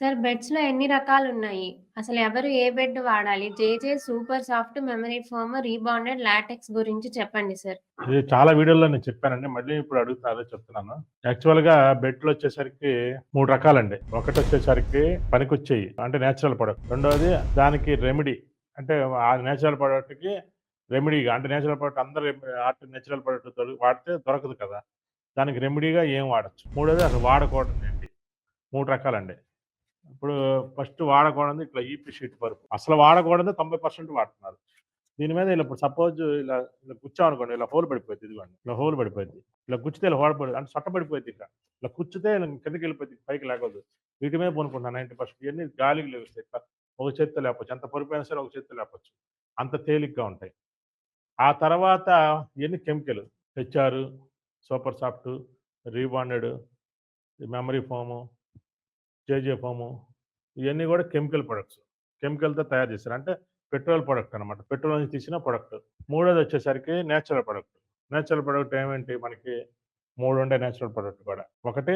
Sir బెడ్స్లో ఎన్ని రకాలు ఉన్నాయి అసలు ఎవరు ఏ బెడ్ వాడాలి? JJ super soft memory foam rebonded latex గురించి చెప్పండి సార్. ఇది చాలా వీడియోల్లో నేను చెప్పానండి. మళ్ళీ ఇప్పుడు అడుగుతున్నా అదే చెప్తున్నాను. యాక్చువల్‌గా బెడ్‌లొచ్చేసరికి 3 రకాలండి. ఒకటొచ్చేసరికి పనికొచ్చేయి. అంటే నేచురల్ ప్రొడక్ట్. రెండోది దానికి రెమెడీ. అంటే ఆ నేచురల్ ప్రొడక్ట్‌కి రెమెడీగా అంటే నేచురల్ ప్రొడక్ట్ అందరూ ఆర్ట్ నేచురల్ ప్రొడక్ట్ వాడితే దొరకదు కదా! దానికి రెమెడీగా ఏం వాడొచ్చు. మూడోది అసలు వాడకూడదు ఏంటి? మూడు రకాలండి. ఇప్పుడు ఫస్ట్ వాడకూడదు ఇట్లా ఈపీ షీట్ పరుపు. అసలు వాడకూడదు తొంభై పర్సెంట్ వాడుతున్నారు. దీని మీద ఇలా ఇప్పుడు సపోజ్ ఇలా ఇలా గుచ్చామనుకోండి ఇలా హోల్ పడిపోద్ది ఇదిగోండి. ఇలా హోల్ పడిపోయింది ఇలా గుచ్చితే ఇలా హోల్ అంటే సొట్ట పడిపోద్ది ఇట్లా. ఇలా గుచ్చితే కిందకి వెళ్ళిపోయింది పైకి లేగదు. వీటి మీద పనుకుంటున్నా 90% ఇయన్నీ గాలికి లేవుస్తాయి ఇట్లా ఒక చేత్తో లేకపోవచ్చు ఎంత పరుపైనా సరే ఒక చేత్తో లేకపోవచ్చు అంత తేలిగ్గా ఉంటాయి. ఆ తర్వాత ఇవన్నీ chemical. HR, super soft, rebonded, memory foam, JJ foam ఇవన్నీ కూడా కెమికల్ ప్రొడక్ట్స్. కెమికల్‌తో తయారు చేశారు. అంటే పెట్రోల్ ప్రొడక్ట్ అనమాట. పెట్రోల్ నుంచి తీసిన ప్రొడక్ట్. మూడోది వచ్చేసరికి నేచురల్ ప్రొడక్ట్. నేచురల్ ప్రొడక్ట్ ఏమేంటి మనకి మూడు ఉండే నేచురల్ ప్రొడక్ట్ కూడా. ఒకటి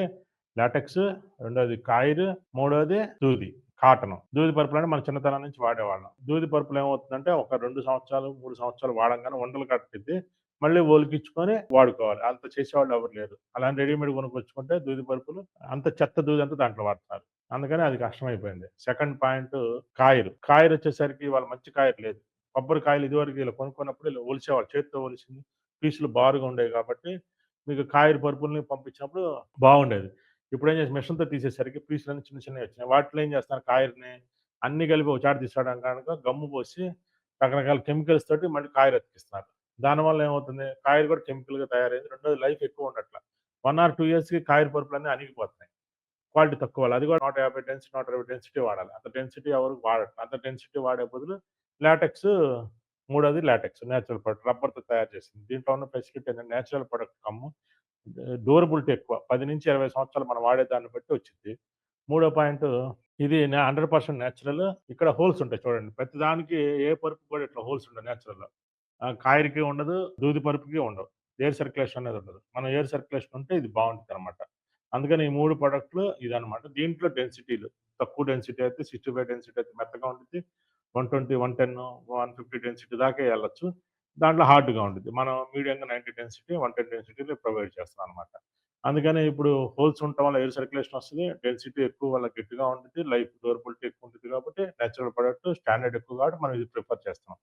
లాటెక్స్, రెండోది కాయిర్, మూడోది దూది. కాటన్. దూది పరుపులు అంటే మన చిన్నతనం నుంచి వాడేవాళ్ళం. దూది పరుపులు ఏమవుతుందంటే ఒక రెండు సంవత్సరాలు, మూడు సంవత్సరాలు వాడంగానే వంటలు కట్టిద్ది. మళ్ళీ ఓలికిచ్చుకొని వాడుకోవాలి. అంత చేసేవాళ్ళు ఎవరు లేరు. అలాంటి రెడీమేడ్ కొనుక్కొచ్చుకుంటే దూది పరుపులు అంత చెత్త దూది అంతా దాంట్లో వాడుతున్నారు. అందుకని అది కష్టమైపోయింది. సెకండ్ పాయింట్ కాయలు కాయలు వచ్చేసరికి వాళ్ళు మంచి కాయలు లేదు. కొబ్బరి కాయలు ఇదివరకు ఇలా కొనుక్కున్నప్పుడు ఇలా ఒలిచేవాళ్ళు. చేత్తో ఒలిసింది పీసులు బారుగా ఉండేవి కాబట్టి మీకు కాయలు పరుపుల్ని పంపించినప్పుడు బాగుండేది. ఇప్పుడేం చేసి మిషన్‌తో తీసేసరికి పీసులన్నీ చిన్న చిన్నవి వచ్చినాయి. వాటిలో ఏం చేస్తున్నారు కాయిర్‌ని అన్ని కలిపి ఒక చాటు తీసుకోవడం కనుక గమ్ము పోసి రకరకాల కెమికల్స్ తోటి మళ్ళీ కాయలు అతికిస్తున్నారు. దానివల్ల ఏమవుతుంది కాయిర్ కూడా కెమికల్‌గా తయారైంది. రెండోది లైఫ్ ఎక్కువ ఉండట్ల. వన్ ఆర్ టూ ఇయర్స్‌కి పరుపులు అన్నీ అణిగిపోతున్నాయి. క్వాలిటీ తక్కువ. అది కూడా 150 డెన్సిటీ, 120 డెన్సిటీ వాడాలి. అంత డెన్సిటీ ఎవరు వాడట్ల. అంత డెన్సిటీ వాడే బదులు లాటెక్స్ మూడోది లాటెక్స్ నేచురల్ ప్రొడక్ట్ రబ్బర్‌తో తయారు చేసింది. దీంట్లో ఉన్న ఫెసిలిటీ ఏంటంటే న్యాచురల్ ప్రొడక్ట్ కమ్ము డ్యూరబిలిటీ ఎక్కువ. 10-20 సంవత్సరాలు మనం వాడే దాన్ని బట్టి వచ్చింది మూడో పాయింట్ ఇది నే 100% నేచురల్. ఇక్కడ హోల్స్ ఉంటాయి చూడండి. ప్రతి దానికి ఏ పరుపు కూడా ఇట్లా హోల్స్ ఉంటాయి న్యాచురల్లో కాయరికి ఉండదు. దూది పరుపుకి ఉండవు. ఎయిర్ సర్క్యులేషన్ అనేది ఉండదు. మనం ఎయిర్ సర్క్యులేషన్ ఉంటే ఇది బాగుంటుంది అనమాట అందుకని ఈ మూడు ప్రొడక్ట్‌లు ఇదనమాట. దీంట్లో డెన్సిటీలు తక్కువ డెన్సిటీ అయితే 65 డెన్సిటీ అయితే మెత్తగా ఉంటుంది one twenty one ten one fifty density దాకా వెళ్ళొచ్చు దాంట్లో హార్డ్‌గా ఉంటుంది మనం మీడియంగా 90 డెన్సిటీ, 110 డెన్సిటీలో ప్రొవైడ్ చేస్తాం అనమాట. అందుకని ఇప్పుడు హోల్స్ ఉండటం వల్ల ఎయిర్ సర్క్యులేషన్ వస్తుంది డెన్సిటీ ఎక్కువ వల్ల గట్టిగా ఉంటుంది లైఫ్ డ్యూరబిలిటీ ఎక్కువ ఉంటుంది కాబట్టి నేచురల్ ప్రొడక్ట్ స్టాండర్డ్ ఎక్కువ కాబట్టి మనం ఇది ప్రిఫర్ చేస్తున్నాం.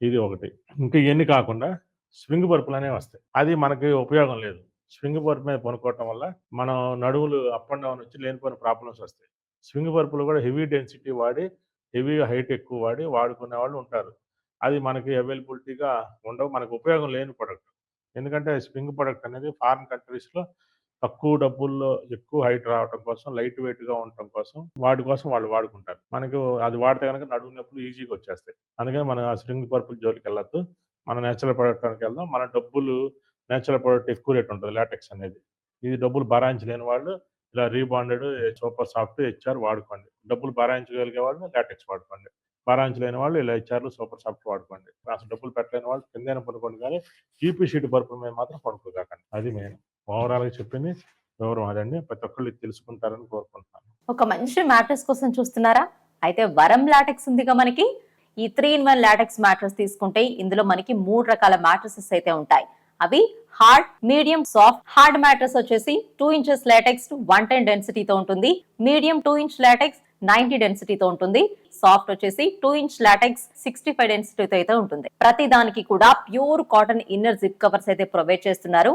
ఇది ఒకటి. ఇంకా ఇవన్నీ కాకుండా స్వింగ్ పరుపులనేవి వస్తాయి. అది మనకి ఉపయోగం లేదు. స్ప్రింగ్ పరుపు మీద పనుకోవటం వల్ల మనం నడువులు అప్ అండ్ డౌన్ వచ్చి లేనిపోయిన ప్రాబ్లమ్స్ వస్తాయి. స్వింగ్ పరుపులు కూడా హెవీ డెన్సిటీ వాడి, హెవీ హైట్ ఎక్కువ వాడి వాడుకునే వాళ్ళు ఉంటారు. అది మనకి అవైలబిలిటీగా ఉండవు. మనకు ఉపయోగం లేని ప్రొడక్ట్. ఎందుకంటే స్ప్రింగ్ ప్రొడక్ట్ అనేది ఫారిన్ కంట్రీస్‌లో తక్కువ డబ్బుల్లో ఎక్కువ హైట్ రావడం కోసం, లైట్ వెయిట్గా ఉండటం కోసం వాటి కోసం వాళ్ళు వాడుకుంటారు. మనకు అది వాడితే కనుక నడుము నొప్పులు ఈజీగా వచ్చేస్తాయి. అందుకని మనం ఆ స్ట్రింగ్ పర్పుల్ జోలికి వెళ్ళొద్దు మన నేచురల్ ప్రొడక్ట్‌లోకి వెళ్దాం. మన డబ్బులు నేచురల్ ప్రొడక్ట్ ఎక్కువ రేట్ ఉంటుంది లాటెక్స్ అనేది. ఇది డబ్బులు భరాయించలేని వాళ్ళు ఇలా రీబాండెడ్, సూపర్ సాఫ్ట్, హెచ్ఆర్ వాడుకోండి. డబ్బులు భరాయించగలిగే వాళ్ళు లాటెక్స్ వాడుకోండి. భరాయించలేని వాళ్ళు ఇలా హెచ్ఆర్‌లు, సూపర్ సాఫ్ట్ వాడుకోండి. అసలు డబ్బులు పెట్టలేని వాళ్ళు కిందైనా పడుకోండి కానీ జీపీ షీట్ పరుపుల మీద మాత్రం పడుకోకండి. అది మెయిన్. ఓవరాల్‌గా చెప్పింది వివరం అదండి. ప్రతి ఒక్కళ్ళు తెలుసుకుంటారని కోరుకుంటున్నాను. ఒక మంచి మ్యాట్రెస్ కోసం చూస్తున్నారా? అయితే వరం లాటెక్స్ ఉందిగా మనకి. ఈ three in one latex mattress తీసుకుంటే ఇందులో మనకి మూడు రకాల మ్యాట్రెసెస్ అయితే ఉంటాయి. అవి hard, medium, soft. Hard mattress వచ్చేసి టూ ఇంచెస్ లాటెక్స్ 110 డెన్సిటీతో ఉంటుంది. మీడియం టూ ఇంచ్ లాటెక్స్ 90 డెన్సిటీతో ఉంటుంది. సాఫ్ట్ వచ్చేసి టూ ఇంచ్ లాటెక్స్ 65 డెన్సిటీతో అయితే ఉంటుంది. ప్రతి దానికి కూడా pure cotton inner zip covers అయితే ప్రొవైడ్ చేస్తున్నారు.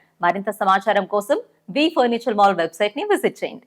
మరింత సమాచారం కోసం వి ఫర్నిచర్ మాల్ వెబ్సైట్ని విజిట్ చేయండి.